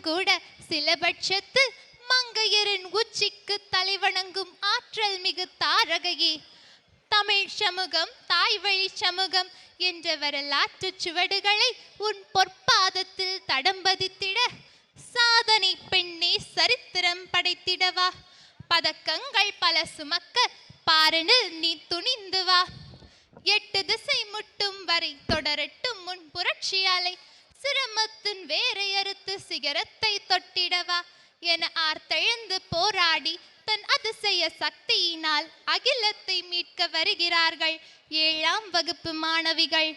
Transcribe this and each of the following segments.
கூட சிலபட்சத்து மங்கையரின் உச்சிக்கு தலைவணங்கும் ஆற்றல் மிகு தாரகையே. தமிழ் சமூகம் தாய் சமூகம் என்ற வரலாற்று சுவடுகளை உன் பொற்பாதத்தில் தடம் பதித்திட சாதனை பெண்ணே சரித்திரம் படைத்திடவா. பதக்கங்கள் பல சுமக்க பாரனில் நீ துணிந்து வா. எட்டு திசை முட்டும் வரை தொடரட்டும் முன் புரட்சியாலை சிரமத்தின் வேரை அறுத்து சிகரத்தை தொட்டிடவா என ஆர்த்தெழுந்து போராடி தன் அதிசய சக்தியினால் அகிலத்தை மீட்க வருகிறார்கள். ஏழாம் வகுப்பு மாணவிகள்.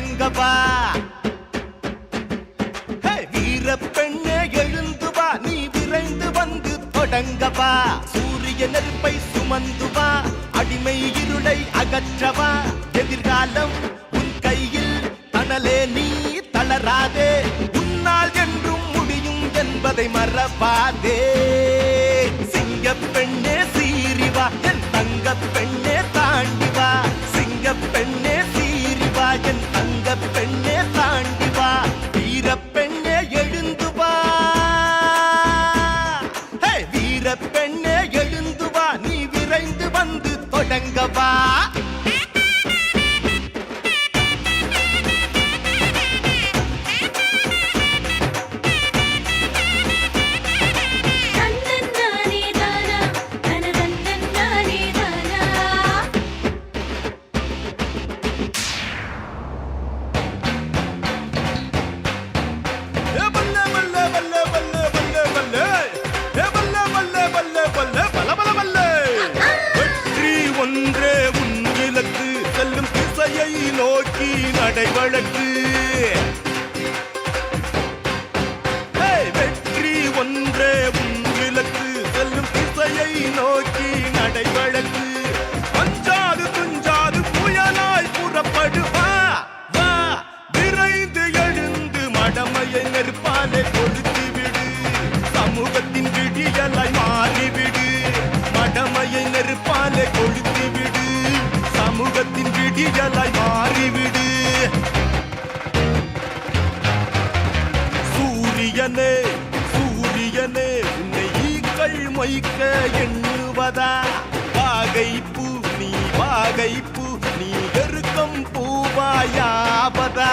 வந்து வீர பெண்ணே எழுந்து வா. நீ விரைந்து வந்து தொடங்க சூரிய நெருப்பை சுமந்து வா. அடிமை இருளை அகற்றவா. எதிர்காலம் உன் கையில் தணலே நீ தளராதே. உன்னால் என்றும் முடியும் என்பதை மறவாதே. சிங்க அடங்கவா? நோக்கி நடைவழக்கு வெற்றி ஒன்றே உன் இலக்கு செல்லும் திசையை நோக்கி நடை வழக்கு அஞ்சாது துஞ்சாது புயலாய் புறப்படு வா விரைந்து எழுந்து மடமையை நெருப்பாலே கொளுத்தி விடு சமூகத்தின் விடியலாய் மாறிவிடு. மடமையை நெருப்பாலே கொளுத்தி விடு சமூகத்தின் விடியலாய் மாறி சூரியனே சூரியனே உன்னை ஈக்கள் மொய்க்க எண்ணுவதா? வாகை நீ வாகை நீ எருக்கம் பூவாயாவதா?